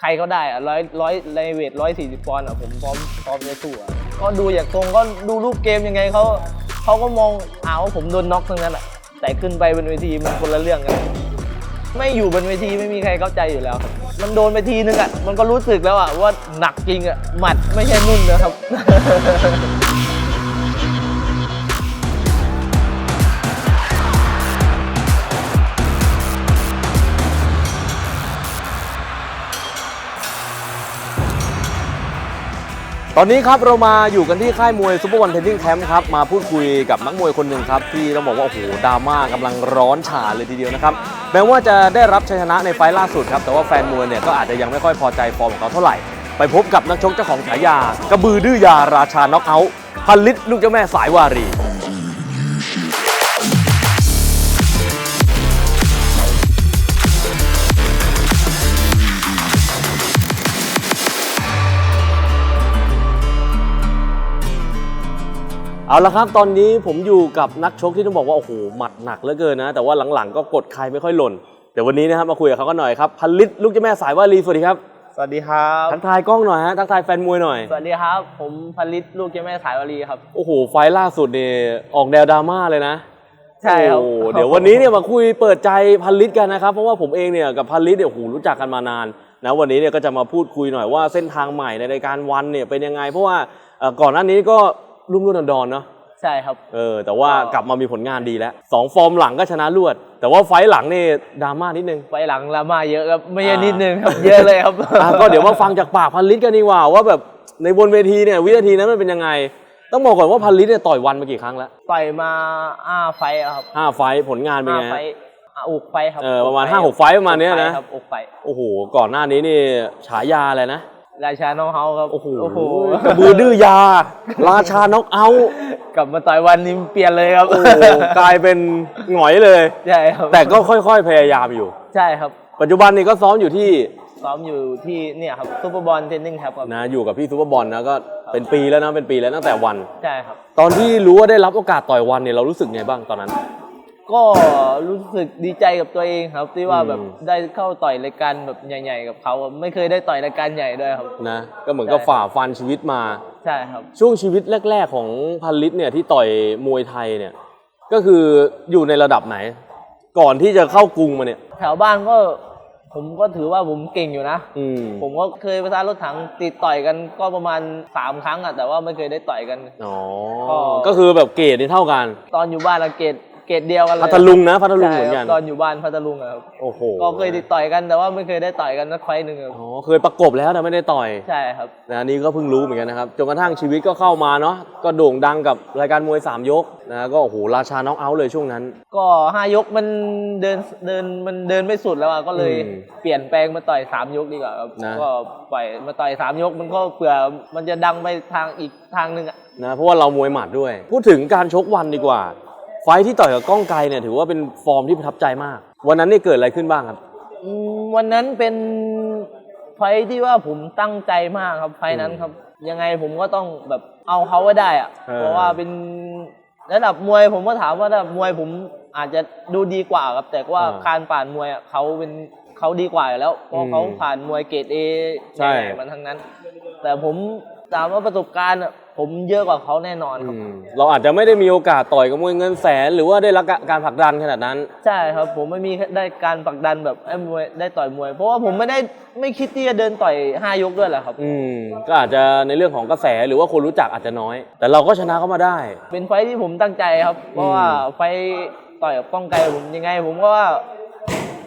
ใครก็ได้อะร้อยร้อยในเวทร้อยสี่สิบปอนด์อะผมพร้อมพร้อมจะสู้อะก็ดูอย่างตรงก็ดูรูปเกมยังไงเขาเขาก็มองอ้าว่าผมโดนน็อกทั้งนั้นอะแต่ขึ้นไปบนเวทีมันคนละเรื่องกัน ไม่อยู่บนเวทีไม่มีใครเข้าใจอยู่แล้ว มันโดนไปทีนึงอะมันก็รู้สึกแล้วอะว่าหนักจริงอะหมัดไม่ใช่นุ่นนะครับ ตอนนี้ครับเรามาอยู่กันที่ค่ายมวยซูเปอร์วันเทนนิ่งแคมป์ครับมาพูดคุยกับนักมวยคนหนึ่งครับที่ต้องบอกว่าโอ้โหดราม่ากำลังร้อนฉาเลยทีเดียวนะครับแม้ว่าจะได้รับชัยชนะในไฟล์ล่าสุดครับแต่ว่าแฟนมวยเนี่ยก็อาจจะยังไม่ค่อยพอใจฟอร์มของเขาเท่าไหร่ ไปพบกับนักชกเจ้าของฉายากระบือดื้อยาราชาน็อกเอาท์พันลิตลูกเจ้าแม่สายวารี เอาละครับ ตอนนี้ผมอยู่กับนักชกที่ต้องบอกว่า โอ้โห หมัดหนักเหลือเกินนะ แต่ว่าหลังๆ ก็กดใครไม่ค่อยหล่น เดี๋ยววันนี้นะครับมาคุยกับเขากันหน่อยครับพันลิตรลูกเจ้าแม่สายวารีสวัสดีครับ สวัสดีครับ ทักทายกล้องหน่อยฮะ ทักทายแฟนมวยหน่อย สวัสดีครับ ผมผลิตลูกเจ้าแม่สายวลีครับ โอ้โห ไฟล์ล่าสุดเนี่ยออกแนวดราม่าเลยนะใช่ครับ โอ้โหเดี๋ยววันนี้เนี่ยมาคุยเปิดใจพันลิตรกันนะครับ เพราะว่าผมเองเนี่ยกับพันลิตรเนี่ยโอ้โหรู้จักกันมานานนะวันนี้เนี่ยก็จะมาพูดคุยหน่อยว่าเส้นทางใหม่ในรายการวันเนี่ยเป็นยังไง เพราะว่าเอ่อก่อนหน้านี้ก็ รุ่มรุ่นดอนๆเนาะใช่ครับ เออแต่ว่าก็กลับมามีผลงานดีแล้วสองฟอร์มหลังก็ชนะรวด แต่ว่าไฟล์หลังนี่ดราม่านิดนึง ไปหลังละมาเยอะครับไม่ใช่อ่านิ นิดนึงครับ เยอะเลยครับ อะก็เดี๋ยวมาฟังจากปากพันลิตรกันดีกว่าว่าแบบในบนเวทีเนี่ยวินาทีนั้นมันเป็นยังไง ต้องบอกก่อนว่าพันลิตรเนี่ยต่อยวันมากี่ครั้งแล้วต่อยมาอ้าไฟท์อะครับห้าไฟล์ผลงานเป็นห้าไงไฟฮะ ท์อะอกไฟท์ครับเออประมาณอกห้าหกไฟท์ประมาณเนี้ยนะอกไฟท์ครับอกไฟท์โอ้โห ก่อนหน้านี้นี่ฉายาอะไรนะ ราชาน้องเฮาครับ โอ้โหโอ้โหกระบือดื้อยา ราชาน็อกเอาท์กลับมาต่อยวันนี้เปลี่ยนเลยครับโอ้โหกลายเป็นหงอยเลย ใช่ครับแต่ก็ค่อยๆพยายามอยู่ ใช่ครับ ปัจจุบันนี้ก็ซ้อมอยู่ที่ซ้อมอยู่ที่เนี่ยครับซูเปอร์บอลเทนนิ่งครับครับนะอยู่กับพี่ซูเปอร์บอลนะก็เป็นปีแล้วนะเป็นปีแล้วตั้งแต่วัน ใช่ครับ ตอนที่รู้ว่าได้รับโอกาสต่อยวันเนี่ยเรารู้สึกไงบ้างตอนนั้น ก็รู้สึกดีใจกับตัวเองครับ ที่ว่าอืมแบบได้เข้าต่อยรายการแบบใหญ่ ๆ กับเขาอะไม่เคยได้ต่อยรายการใหญ่ด้วยครับ นะ ก็เหมือนกับใช่ฝ่าฟันชีวิตมา ใช่ครับ ช่วงชีวิตแรก ๆ ของพันลิตรเนี่ยที่ต่อยมวยไทยเนี่ย ก็คืออยู่ในระดับไหน ก่อนที่จะเข้ากรุงมาเนี่ย แถวบ้านก็ผมก็ถือว่าผมเก่งอยู่นะ อืม ผมก็เคยประสานรถถังติดต่อยกันก็ประมาณ 3 ครั้งอะแต่ว่าไม่เคยได้ต่อยกัน อ๋อ ก็ ก็คือแบบเกรดนี่เท่ากัน ตอนอยู่บ้านละเกต เกตเดียวกันเลยพัทลุงนะพัทลุงใช่เหมือนคกัรันบตอนอยู่บ้านพัทลุงอะครับโอ้โหก็เคยติดต่อยกันแต่ว่าไม่เคยได้ต่อยกันสักไฟต์หนึ่งครับอ๋อเคยประกบแล้วแต่ไม่ได้ต่อยใช่ครับ นะอันนี้ก็เพิ่งรู้เหมือนกันนะครับจนกระทั่งชีวิตก็เข้ามาเนาะก็โด่งดังกับรายการมวย3ยกนะก็โอ้โหราชาน็อกเอาท์เลยช่วงนั้น ก็ห้ายกมันเดินเดินมันเดินไม่สุดแล้วอะก็เลยอืมเปลี่ยนแปลงมาต่อยสามยกดีกว่าครับนะ ก็ปล่อยมาต่อยสามยกมันก็เผื่อมันจะดังไปทางอีกทางหนึ่งอะ นะเพราะว่าเรามวยหมัดด้วย พูดถึงการชกวันดีกว่า ไฟท์ที่ต่อยกับก้องไกรเนี่ยถือว่าเป็นฟอร์มที่ประทับใจมาก วันนั้นนี่เกิดอะไรขึ้นบ้างครับ อืมวันนั้นเป็นไฟท์ที่ว่าผมตั้งใจมากครับไฟท์นั้นครับ ยังไงผมก็ต้องแบบเอาเขาไว้ได้อะเออ เพราะว่าเป็นระดับมวยผมก็ถามว่าระดับมวยผมอาจจะดูดีกว่าครับ แต่ว่าการผ่านมวยอะเขาเป็นเขาดีกว่าอยู่แล้วเพราะเขาผ่านมวยเกรดเอใหญ่ๆมาทั้งนั้น แต่ผมถามว่าประสบการณ์อะ ผมเยอะกว่าเขาแน่นอนครับอืมเราอาจจะไม่ได้มีโอกาสต่อยกับมวยเงินแสน หรือว่าได้รับการผลักดันขนาดนั้น ใช่ครับผมไม่มีได้การผลักดันแบบไอ้มวยได้ต่อยมวย เพราะว่าผมไม่ได้ไม่คิดที่จะเดินต่อยห้ายกด้วยแหละครับ อืมก็อาจจะในเรื่องของกระแสหรือว่าคนรู้จักอาจจะน้อย แต่เราก็ชนะเขามาได้ เป็นไฟท์ที่ผมตั้งใจครับ เพราะว่าไฟท์ต่อยกับก้องไกรผมยังไง ผมก็ว่า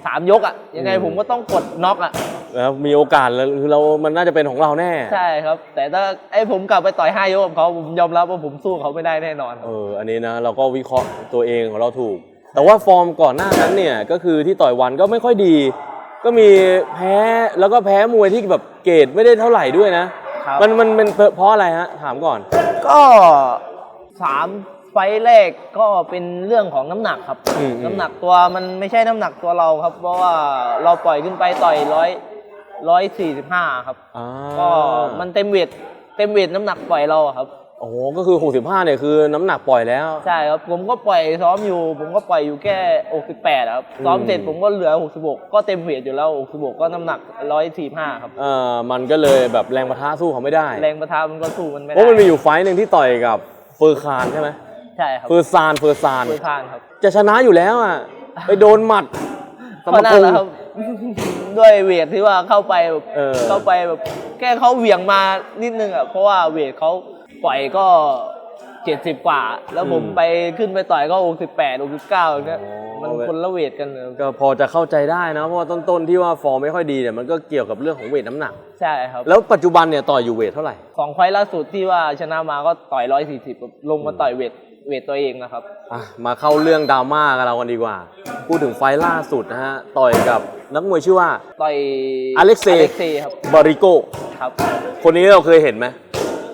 สามยกอะยังไงอืมผมก็ต้องกดน็อกอะแล้วมีโอกาสแล้วคือเรามันน่าจะเป็นของเราแน่ใช่ครับ แต่ถ้าไอ้ผมกลับไปต่อยห้ายกกับเขาผมยอมรับว่าผมสู้เขาไม่ได้แน่นอนเอออันนี้นะเราก็วิเคราะห์ตัวเองของเราถูก แต่ว่าฟอร์มก่อนหน้านั้นเนี่ยก็คือที่ต่อยวันก็ไม่ค่อยดี ก็มีแพ้แล้วก็แพ้มวยที่แบบเกรดไม่ได้เท่าไหร่ด้วยนะ ครับมันมันเป็นเพราะอะไรฮะถามก่อน ก็สาม ไฟท์แรกก็เป็นเรื่องของน้ำหนักครับ อืมอืม น้ำหนักตัวมันไม่ใช่น้ำหนักตัวเราครับ เพราะว่าเราปล่อยขึ้นไปต่อยร้อยร้อยสี่สิบห้าครับ อ่าก็มันเต็มเวทเต็มเวทน้ำหนักปล่อยเราอะครับ โอ้โหก็คือ 65เนี่ยคือน้ำหนักปล่อยแล้ว ใช่ครับผมก็ปล่อยซ้อมอยู่ ผมก็ปล่อยอยู่แค่68ครับซ้อมเสร็จอืมผมก็เหลือ 66 ก็เต็มเวทอยู่แล้ว 66 ก็น้ำหนัก 145 ครับ เออมันก็เลยแบบแรงประทะสู้เขาไม่ได้แรงประทะมันก็สู้มันไม่เพได้ราะมันมีอยู่ไฟต์หนึ่งที่ต่อยกับเฟอร์คานใช่ไหม ใช่ครับเฟอร์ซานเฟอร์ซานมือคานครับ จะชนะอยู่แล้วอะไปโดนหมัดสก็มนั่พนงแหละษ์ครับด้วยเวทที่ว่าเข้าไปแบบเออเข้าไปแบบแค่เขาเหวี่ยงมานิดนึงอะเพราะว่าเวทเขาปล่อยก็70กว่า แล้วผมไปขึ้นไปต่อยก็68 69เนี่ยมันคนละเวทกันเลยก็พอจะเข้าใจได้นะ เพราะว่าต้นๆที่ว่าฟอร์มไม่ค่อยดีเนี่ยมันก็เกี่ยวกับเรื่องของเวทน้ำหนัก ใช่ครับ แล้วปัจจุบันเนี่ยต่อยอยู่เวทเท่าไหร่สองไฟล์ล่าสุดที่ว่าชนะมาก็ต่อยร้อยสี่สิบลงมาต่อยเวท เวทตัวเองนะครับ อะมาเข้าเรื่องดราม่ากันเรากันดีกว่า พูดถึงไฟล์ล่าสุดนะฮะ ต่อยกับนักมวยชื่อว่า ต่อยอเล็กเซย์อเล็กเซย์ ครับบาริโกครับ คนนี้เราเคยเห็นไหม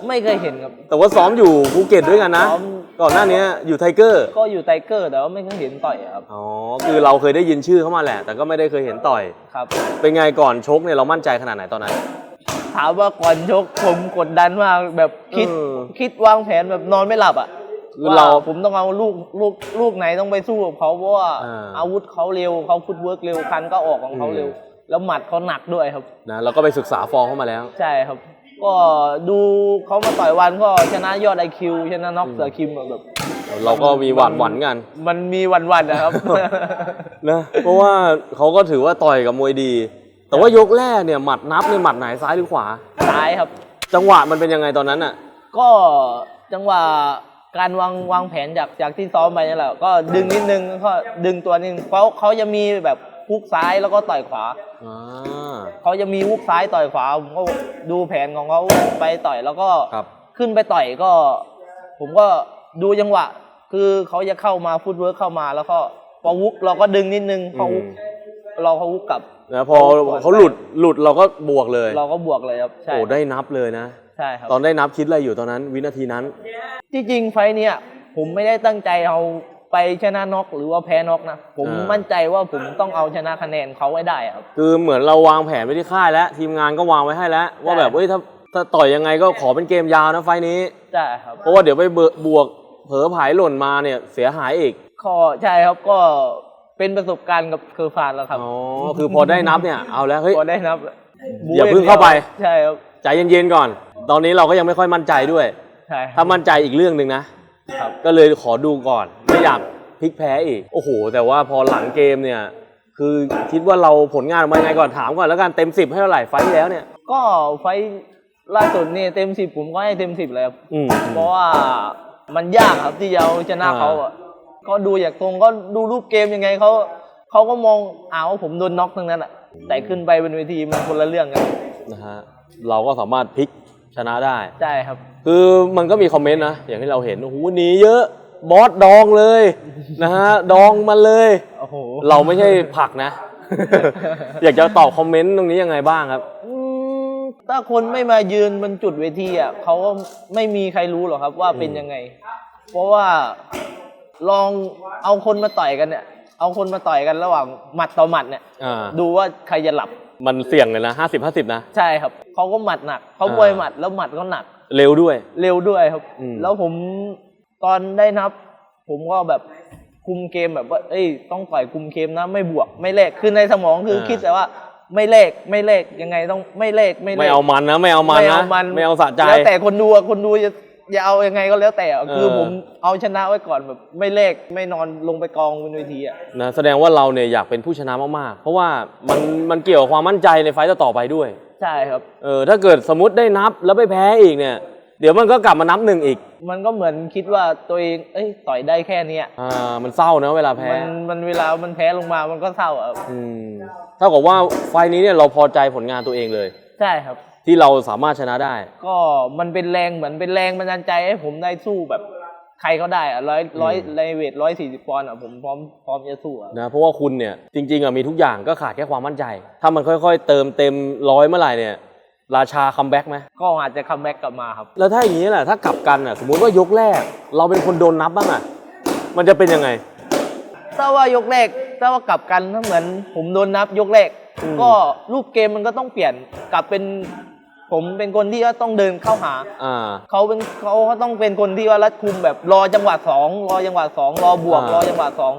ไม่เคยเห็นครับ แต่ว่าซ้อมอยู่ภูเก็ตด้วยกันนะ ซ้อม ก่อนหน้านี้อยู่ไทเกอร์ ก็อยู่ไทเกอร์แต่ว่าไม่เคยเห็นต่อยครับอ๋อ คือเราเคยได้ยินชื่อเขามาแหละ แต่ก็ไม่ได้เคยเห็นต่อย ครับ เป็นไงก่อนชกเนี่ยเรามั่นใจขนาดไหนตอนนั้น ถามว่าก่อนชกผมกดดันมากแบบคิดเออ คิดวางแผนแบบนอนไม่หลับอะ คือว่าเรา ผมต้องเอาลูกลูกลูกไหนต้องไปสู้กับเขาเพราะว่าอ่า อาวุธเขาเร็วเขาฟุตเวิร์กเร็วคันก็ออกของเขาอืมเร็ว แล้วหมัดเขาหนักด้วยครับ นะเราก็ไปศึกษาฟอร์มเข้ามาแล้ว ใช่ครับ ก็ดูเขามาต่อยวันก็ชนะยอดไอคิวชนะน็อกเสือคิมแบบ เราก็มีหวาดหวั่นกันมันมีวันๆนะครับ นะเพราะว่าเขาก็ถือว่าต่อยกับมวยดี แต่ว่ายกแรกเนี่ยหมัดนับเนี่ยหมัดไหนซ้ายหรือขวา ซ้ายครับ จังหวะมันเป็นยังไงตอนนั้นอะ ก็จังหวะ การวางวางแผนจากจากที่ซ้อมไปนี่แหละก็ดึงนิดนึงก็ดึงตัวนิดนึงเขาเขาจะมีแบบฮุกซ้ายแล้วก็ต่อยขวา อ่า เขาจะมีฮุกซ้ายต่อยขวาผมก็ดูแผนของเขาไปต่อยแล้วก็ครับ ขึ้นไปต่อยก็ ผมก็ดูจังหวะ คือเขาจะเข้ามาฟุตเวิร์กเข้ามาแล้วก็พอฮุกเราก็ดึงนิดนึงพอฮุกอืม เราเขาฮุกกลับ นะพอเขาหลุดหลุดเราก็บวกเลยเราก็บวกเลยครับใช่โอ้ได้นับเลยนะ ใช่ครับตอนได้นับคิดอะไรอยู่ตอนนั้น วินาทีนั้น ที่จริงไฟล์เนี่ยผมไม่ได้ตั้งใจเอาไปชนะน็อกหรือว่าแพ้น็อกนะ ผมอ่ามั่ มั่นใจว่าผมต้องเอาชนะคะแนนเขาไว้ได้ครับ คือเหมือนเราวางแผนไว้ที่ค่ายแล้ว ทีมงานก็วางไว้ให้แล้ว ว่าแบบใช่เฮ้ยถ้าถ้าต่อยยังไงก็ขอเป็นเกมยาวนะไฟล์นี้ ใช่ครับ เพราะว่าเดี๋ยวไปเบอะบวกเผลอผายหล่นมาเนี่ยเสียหายอีกก็ใช่ครับก็เป็นประสบการณ์กับเคอร์ฟานแล้วครับอ๋อคือพอได้นับเนี่ยเอาแล้วเฮ้ย พอได้นับอย่าเพิ่งเข้าไป ใช่ครับ ใจเย็นๆก่อน ตอนนี้เราก็ยังไม่ค่อยมั่นใจด้วย ใช่คถ้ารับมั่นใจอีกเรื่องหนึ่งนะครับ ก็เลยขอดูก่อน ไม่อยากพลิกแพ้อีก โอ้โห แต่ว่าพอหลังเกมเนี่ย คือคิดว่าเราผลงานออกมายังไงก่อนถามก่อนแล้วกันเต็มสิบให้เท่าไหร่ไฟล์ที่แล้วเนี่ย ก็ไฟล์ล่าสุดนี่เต็มสิบผมก็ให้เต็มสิบเลยครับ อืม เพราะว่ามันยากครับที่จะเอาชนะอ่า เขาอะก็ดูอย่างตรงก็ดูรูปเกมยังไงเขาเขาก็มองอ้าวว่าผมโดนน็อกทั้งนั้นอะ แต่ขึ้นไปบนเวทีมันคนละเรื่องกัน นะฮะเราก็สามารถพลิก ชนะได้ใช่ครับ คือมันก็มีคอมเมนต์นะ อย่างที่เราเห็น โอ้โหหนีเยอะ บอสดองเลย นะฮะ ดองมันเลย โอ้โห เราไม่ใช่ผักนะ อยากจะตอบคอมเมนต์ตรงนี้ยังไงบ้างครับอืมถ้าคนไม่มายืนบนจุดเวทีอะเขาก็ไม่มีใครรู้หรอกครับว่าเป็นยังไง เพราะว่าลองเอาคนมาต่อยกันเนี่ย เอาคนมาต่อยกันระหว่างหมัดต่อหมัดเนี่ยอ่าดูว่าใครจะหลับ มันเสี่ยงเลยนะห้าสิบห้าสิบนะ ใช่ครับเขาก็หมัดหนักเขาอ่าบวยหมัดแล้วหมัดก็หนัก เร็วด้วย เร็วด้วยครับ อืม แล้วผมตอนได้นับ ผมก็แบบคุมเกมแบบว่า เอ้ย ต้องต่อยคุมเกมนะไม่บวกไม่เลขคือในสมองคืออา คิดแต่ว่าไม่เลขไม่เลขยังไงต้องไม่เลขไม่เลขไม่เอามันนะ ไม่เอามันไม่นะเอามันไม่เอาสะใจ แล้วแต่คนดูอะคนดูจะ จะเอายังไงก็แล้วแต่อะคือเออผมเอาชนะไว้ก่อนแบบไม่เลขไม่นอนลงไปกองบนเวทีอะ นะแสดงว่าเราเนี่ยอยากเป็นผู้ชนะมากๆ เพราะว่ามันมันเกี่ยวกับความมั่นใจในไฟต์ต่อๆไปด้วย ใช่ครับ เออถ้าเกิดสมมติได้นับแล้วไปแพ้อีกเนี่ย เดี๋ยวมันก็กลับมานับหนึ่งอีก มันก็เหมือนคิดว่าตัวเอง เอ้ยต่อยได้แค่เนี้ยอ่ามันเศร้านะเวลาแพ้มันมันเวลามันแพ้ลงมามันก็เศร้าอะ อืมเท่ากับว่าไฟล์นี้เนี่ยเราพอใจผลงานตัวเองเลย ใช่ครับ ที่เราสามารถชนะได้ ก็มันเป็นแรงเหมือนเป็นแรงบันดาลใจให้ผมได้สู้แบบใครเขาได้อะร้อยร้อยในเวทร้อยสี่สิบปอนด์อะผมพร้อมพร้อมจะสู้อะนะเพราะว่าคุณเนี่ยจริงๆอะมีทุกอย่างก็ขาดแค่ความมั่นใจ ถ้ามันค่อยๆ เติมเต็มร้อยเมื่อไหร่เนี่ย ราชาคัมแบ็กไหมก็อาจจะคัมแบ็กกลับมาครับ แล้วถ้าอย่างนี้แหละถ้ากลับกันอะสมมุติว่ายกแรก เราเป็นคนโดนนับบ้างอะมันจะเป็นยังไง ถ้าว่ายกแรกถ้าว่ากลับกันถ้าเหมือนผมโดนนับยกแรกอืมก็รูปเกมมันก็ต้องเปลี่ยนกลับเป็น ผมเป็นคนที่ว่าต้องเดินเข้าหา อ่า เขาเป็นเขาก็ต้องเป็นคนที่ว่ารัดคุมแบบรอจังหวะสองรอจังหวะสองรอบวกอ่ารอจังหวะสอง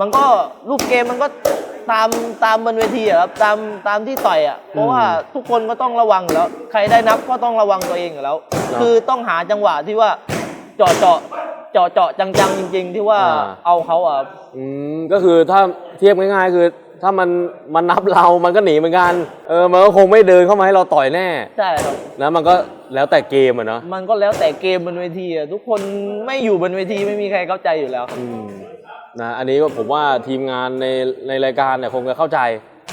มันก็ลูกเกมมันก็ตามตามบนเวทีอะครับตามตามที่ต่อยอะเพราะว่าทุกคนก็ต้องระวังอยู่แล้วใครได้นับก็ต้องระวังตัวเองอยู่แล้ว คือต้องหาจังหวะที่ว่าเจาะเจาะเจาะเจาะจังๆจริง ๆ ที่ว่าเอาเขาอะอืมก็คือถ้าเทียบง่ายๆคือ ถ้ามันมันนับเรา มันก็หนีเหมือนกัน เออ มันก็คงไม่เดินเข้ามาให้เราต่อยแน่ ใช่ครับนะมันก็แล้วแต่เกมอะเนาะ มันก็แล้วแต่เกมบนเวทีอะทุกคนไม่อยู่บนเวทีไม่มีใครเข้าใจอยู่แล้ว อืมนะอันนี้ก็ผมว่าทีมงานในในรายการเนี่ยคงจะเข้าใจ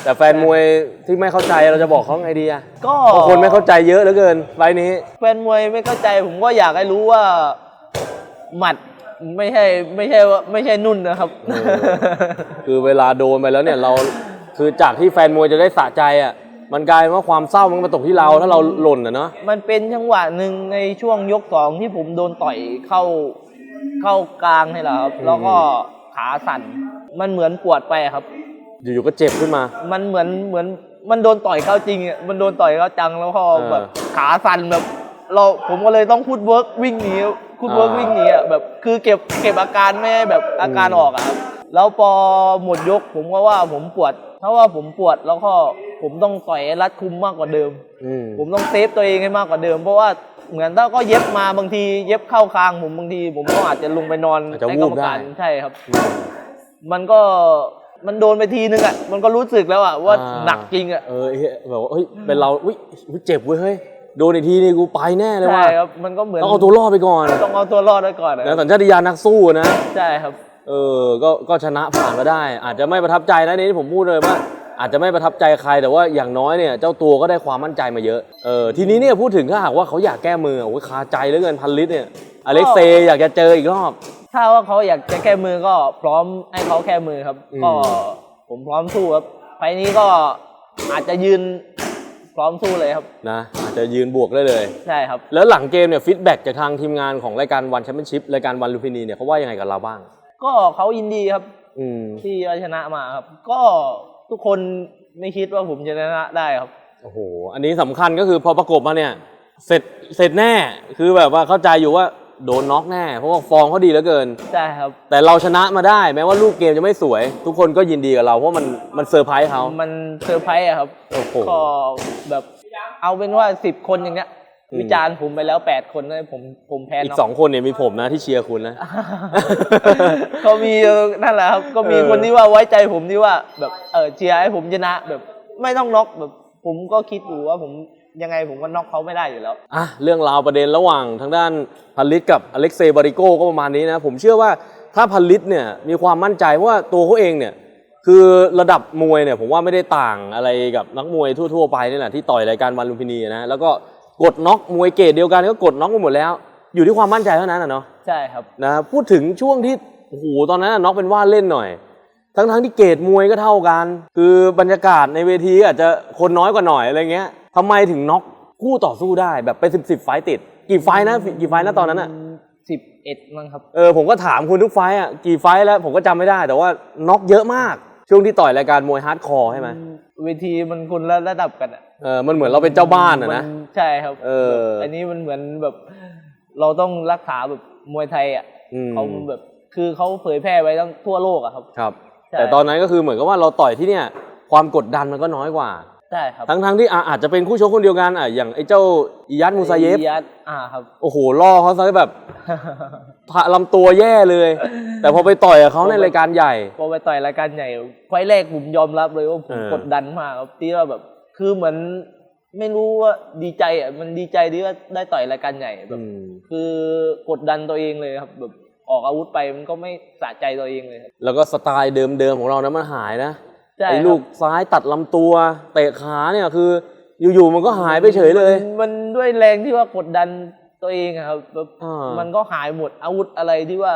แต่แฟนมวยที่ไม่เข้าใจเราจะบอกเขาไงดีอะก็บางคนไม่เข้าใจเยอะเหลือเกินไฟล์นี้ แฟนมวยไม่เข้าใจผมก็อยากให้รู้ว่าหมัด ไม่ใช่ไม่ใช่ว่าไม่ใช่นุ่นนะครับ เออคือเวลาโดนไปแล้วเนี่ยเราคือจากที่แฟนมวยจะได้สะใจอะมันกลายเป็นว่าความเศร้ามันมาตกที่เราถ้าเราหล่นอะเนาะมันเป็นจังหวะหนึ่งในช่วงยกสองที่ผมโดนต่อยเข้าเข้ากลางนี่แหละครับ แล้วก็ขาสั่น มันเหมือนปวดไปครับ อยู่ๆก็เจ็บขึ้นมา มันเหมือนเหมือนมันโดนต่อยเข้าจริงอะมันโดนต่อยเข้าจังแล้วพอเออแบบขาสั่นแบบ เราผมก็เลยต้องพูดเวิร์กวิ่งหนีพูดเวิร์กอ่าวิ่งหนีอะแบบคือเก็บเก็บอาการไม่ให้แบบอาการอืมออกอะครับแล้วพอหมดยกผมก็ว่าผมปวด ถ้าว่าผมปวดแล้วก็ผมต้องต่อยให้รัดคุมมากกว่าเดิม อืมผมต้องเซฟตัวเองให้มากกว่าเดิม เพราะว่าเหมือนถ้าก็เย็บมาบางที เย็บเข้าคางผมบางที ผมก็อาจจะลงไปนอนอาจจะในวูกรบรมการได้ใช่ครับ มันก็มันโดนไปทีนึงอะมันก็รู้สึกแล้วอะว่าอ่าหนักจริงอะ เออเฮ้ยแบบว่าเฮ้ยเป็นเราอุ้ยอุ๊ยเจ็บเว้ยเฮ้ย โดนอีกทีนี่กูไปแน่เลยใช่ว่ะครับมันก็เหมือนต้องเอาตัวรอดไปก่อนต้องเอาตัวรอดไว้ก่อนอะนะสัญชาตญาณนักสู้นะใช่ครับ เออก็ก็ชนะผ่านมาได้ อาจจะไม่ประทับใจนะนี่ผมพูดเลยว่าอาจจะไม่ประทับใจใครแต่ว่าอย่างน้อยเนี่ยเจ้าตัวก็ได้ความมั่นใจมาเยอะเออทีนี้เนี่ยพูดถึงถ้าหากว่าเขาอยากแก้มือโอ้ยคาใจเหลือเกินพันลิตรเนี่ยอเล็กเซย์อยากจะเจออีกรอบ ถ้าว่าเขาอยากจะแก้มือก็พร้อมให้เขาแก้มือครับอืมก็ผมพร้อมสู้ครับไฟล์นี้ก็อาจจะยืน พร้อมสู้เลยครับ นะอาจจะยืนบวกได้เลย ใช่ครับ แล้วหลังเกมเนี่ยฟีดแบ็กจากทางทีมงานของรายการวันแชมเปี้ยนชิพรายการวันลูฟินีเนี่ยเขาว่ายังไงกับเราบ้าง ก็เขายินดีครับ อืมที่เอาชนะมาครับ ก็ทุกคนไม่คิดว่าผมจะชนะได้ครับ โอ้โห อันนี้สำคัญก็คือพอประกบมาเนี่ย เสร็จเสร็จแน่คือแบบว่าเข้าใจอยู่ว่า โดนน็อกแน่ เพราะว่าฟอร์มเขาดีเหลือเกิน ใช่ครับ แต่เราชนะมาได้ แม้ว่าลูกเกมจะไม่สวย ทุกคนก็ยินดีกับเรา เพราะมันมันเซอร์ไพรส์เขา มันเซอร์ไพรส์อะครับโอ้โห ก็แบบเอาเป็นว่าสิบคนอย่างเงี้ย อืม วิจารณ์ผมไปแล้วแปดคนเลยผมผมแพ้อีกน็อกสองคนเนี่ยมีผมนะที่เชียร์คุณนะ ก็มีเออนั่นแหละครับก็มีเออ คนที่ว่าไว้ใจผมที่ว่าแบบเออเชียร์ให้ผมชนะแบบ ไม่ต้องน็อกแบบ ผมก็คิดอยู่ว่าผม ยังไงผมก็น็อกเขาไม่ได้อยู่แล้ว อะเรื่องราวประเด็นระหว่างทางด้านพันลิตกับอเล็กเซย์บาริโกก็ประมาณนี้นะ ผมเชื่อว่าถ้าพันลิตเนี่ยมีความมั่นใจเพราะว่าตัวเขาเองเนี่ยคือระดับมวยเนี่ยผมว่าไม่ได้ต่างอะไรกับนักมวยทั่ว ๆ ไปนี่แหละที่ต่อยรายการวันลุมพินีนะแล้วก็กดน็อกมวยเกรดเดียวกันก็กดน็อกไปหมดแล้ว อยู่ที่ความมั่นใจเท่านั้นนะเนาะใช่ครับนะพูดถึงช่วงที่โอ้โหตอนนั้นน่ะน็อกเป็นว่าเล่นหน่อย ทั้งทั้งๆที่เกรดมวยก็เท่ากัน คือบรรยากาศในเวทีอาจจะคนน้อยกว่าหน่อยอะไรเงี้ย ทำไมถึงน็อกคู่ต่อสู้ได้แบบเป็นสิบสิบไฟต์ติด กี่ไฟต์นะกี่ไฟต์นะตอนนั้นอะสิบเอ็ดมั้งครับ เออผมก็ถามคุณทุกไฟต์อะกี่ไฟต์แล้วผมก็จำไม่ได้ แต่ว่าน็อกเยอะมาก ช่วงที่ต่อยรายการมวยฮาร์ดคอร์ใช่ไหมเวทีมันคนละระดับกันอะเออมันเหมือนเราเป็นเจ้าบ้านอะนะ มัใช่ครับเออ แบบอันนี้มันเหมือนแบบ เราต้องรักษาแบบมวยไทยอะอืมเขาแบบ คือเขาเผยแพร่ไว้ทั้งทั่วโลกอะครับ ครับ ใช่ แต่ตอนนั้นก็คือเหมือนกับว่าเราต่อยที่เนี่ย ความกดดันมันก็น้อยกว่า ใช่ครับทั้งทั้งๆที่อะอาจจะเป็นคู่ชกคนเดียวกันอะอย่างไอ้เจ้าอิยัตมูซาเยฟอียัดอ่าครับ โอ้โหล่อเขาซะแบบพะลำตัวแย่เลย แต่พอไปต่อยกับเขาในรายการใหญ่ พอไปต่อยรายการใหญ่ไฟล์แรกผมยอมรับเลยว่าผมเออ กดดันมากครับที่ว่าแบบ คือเหมือนไม่รู้ว่าดีใจอะมันดีใจที่ว่าได้ต่อยรายการใหญ่แบบอืมคือกดดันตัวเองเลยครับแบบออกอาวุธไปมันก็ไม่สะใจตัวเองเลยครับแล้วก็สไตล์เดิมๆของเรานะมันหายนะใช่ ไอ้ครับลูกซ้ายตัดลำตัว เตะขาเนี่ยคือ อยู่ๆมันก็หายไปเฉยเลยมันมันด้วยแรงที่ว่ากดดันตัวเองอะครับแบบอ่ามั มันก็หายหมดอาวุธอะไรที่ว่า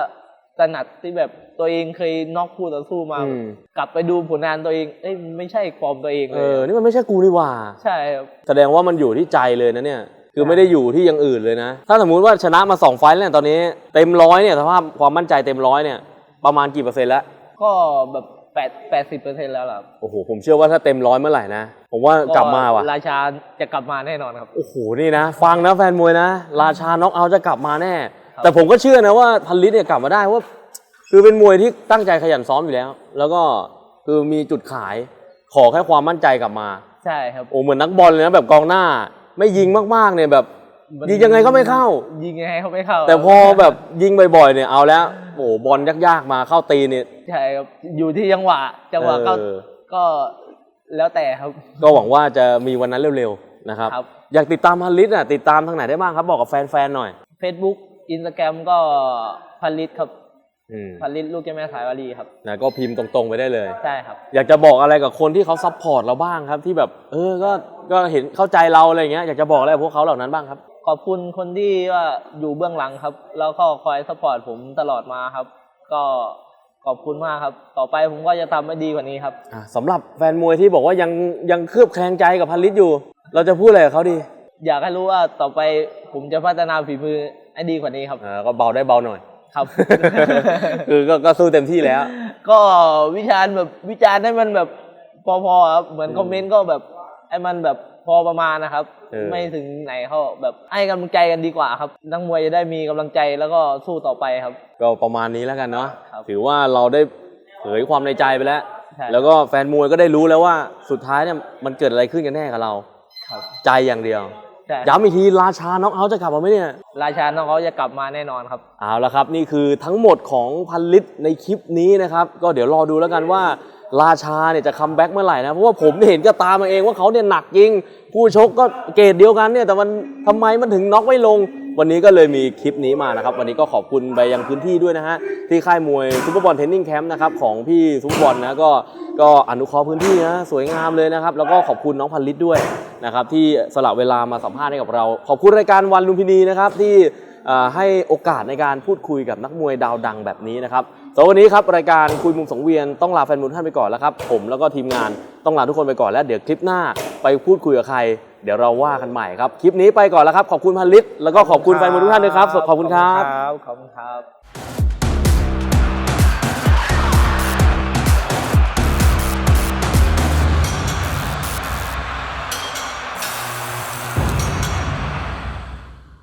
ถนัดที่แบบตัวเองเคยน็อกคู่ต่อสู้มา อืมกลับไปดูผลงานตัวเองเอ้ยมันไม่ใช่ฟอร์มตัวเองเอเลยอ นี่มันไม่ใช่กูนี่หว่า ใช่ครับ แสดงว่ามันอยู่ที่ใจเลยนะเนี่ย คือใช่ไม่ได้อยู่ที่อย่างอื่นเลยนะ ถ้าสมมุติว่าชนะมาสองไฟล์แล้วเนี่ยตอนนี้ เต็มร้อยเนี่ยสภาพความมั่นใจเต็มร้อยเนี่ยประมาณกี่เปอร์เซ็นต์แล้วก็แบบ แปดแปดสิบเปอร์เซ็นต์แล้วล่ะครับโอ้โห ผมเชื่อว่าถ้าเต็มร้อยเมื่อไหร่นะ ผมว่ากลับมาว่ะ ราชาจะกลับมาแน่นอนครับ โอ้โห นี่นะ ฟังนะแฟนมวยนะ ราชาน็อกเอาท์จะกลับมาแน่ครับแต่ผมก็เชื่อนะว่าพันลิตเนี่ยกลับมาได้เพราะว่า คือเป็นมวยที่ตั้งใจขยันซ้อมอยู่แล้ว แล้วก็คือมีจุดขาย ขอแค่ความมั่นใจกลับมา ใช่ครับ โอ้เหมือนนักบอลเลยนะแบบกองหน้า ไม่ยิงมากๆเนี่ยแบบมัน ยิงยังไงก็ไม่เข้า ยิงยังไงเขาไม่เข้าแต่พอแบบยิงบ่อยๆเนี่ยเอาแล้วโอ้บอลยากๆมาเข้าตีเนี่ย ใช่ครับอยู่ที่จังหวะจังหวะก็เออ ก็แล้วแต่ครับ ก็หวังว่าจะมีวันนั้นเร็วๆนะครับ ครับ อยากติดตามพันลิตอะติดตามทางไหนได้บ้างครับ บอกกับแฟนๆหน่อย Facebook Instagram ก็พันลิตครับอืมพันลิตลูกเจ้าแม่สายวารีครับ นะก็พิมพ์ตรงๆไปได้เลย ใช่ครับ อยากจะบอกอะไรกับคนที่เขาซัพพอร์ตเราบ้างครับ ที่แบบ เออก็ก็เห็นเข้าใจเราอะไรอย่างเงี้ยอยากจะบอกอะไรกับพวกเขาเหล่านั้นบ้างครับ ขอบคุณคนที่ว่าอยู่เบื้องหลังครับ แล้วก็คอยสปอร์ตผมตลอดมาครับ ก็ขอบคุณมากครับ ต่อไปผมก็จะทำให้ดีกว่านี้ครับ อะสำหรับแฟนมวยที่บอกว่ายังยังเคลือบแคลงใจกับพันลิตอยู่ เราจะพูดอะไรกับเขาดีอยากให้รู้ว่าต่อไปผมจะพัฒนาฝีมือให้ดีกว่านี้ครับ อ่าก็เบาได้เบาหน่อย ครับ คือก็ก็สู้เต็มที่แล้ว ก็วิจารณ์แบบวิจารณ์ให้มันแบบพอๆครับ เหมือนอืมคอมเมนต์ก็แบบให้มันแบบ พอประมาณนะครับ เออ ไม่ถึงไหนเขาแบบให้กำลังใจกันดีกว่าครับนักมวยจะได้มีกำลังใจแล้วก็สู้ต่อไปครับ ก็ประมาณนี้แล้วกันเนาะครับถือว่าเราได้เผยความในใจไปแล้ว ใช่ แล้วก็แฟนมวยก็ได้รู้แล้วว่าสุดท้ายเนี่ยมันเกิดอะไรขึ้นกันแน่กับเรา ครับใจอย่างเดียว ใช่ย้ำอีกทีราชาน็อกเอาท์จะกลับมาไหมเนี่ย ราชาน้องเขาจะกลับมาแน่นอนครับ เอาละครับ นี่คือทั้งหมดของพันลิตรในคลิปนี้นะครับ ก็เดี๋ยวรอดูแล้วกันว่า ราชาเนี่ยจะคัมแบ็กเมื่อไหร่นะ เพราะว่าผมเนี่ยเห็นกับตามาเองว่าเขาเนี่ยหนักจริง ผู้ชกก็เกรดเดียวกันเนี่ย แต่มันทำไมมันถึงน็อกไม่ลง วันนี้ก็เลยมีคลิปนี้มานะครับ วันนี้ก็ขอบคุณไปยังพื้นที่ด้วยนะฮะ ที่ค่ายมวยซูเปอร์บอลเทนนิ่งแคมป์นะครับ ของพี่ซูเปอร์บอลนะก็ก็อนุเคราะห์พื้นที่นะสวยงามเลยนะครับ แล้วก็ขอบคุณน้องพันลิตด้วยนะครับที่สละเวลามาสัมภาษณ์ให้กับเรา ขอบคุณรายการวันลุมพินีนะครับที่ ให้โอกาสในการพูดคุยกับนักมวยดาวดังแบบนี้นะครับสำหรับวันนี้ครับรายการคุยมุมสังเวียนต้องลาแฟนมุนท่านไปก่อนแล้วครับผมแล้วก็ทีมงานต้องลาทุกคนไปก่อนแล้วเดี๋ยวคลิปหน้าไปพูดคุยกับใคร เดี๋ยวเราว่ากันใหม่ครับคลิปนี้ไปก่อนแล้วครับขอบคุณพันลิศแล้วก็ขอบคุณแฟนมุนทุกท่านด้วยครับขอบคุณครับขอบคุณครับ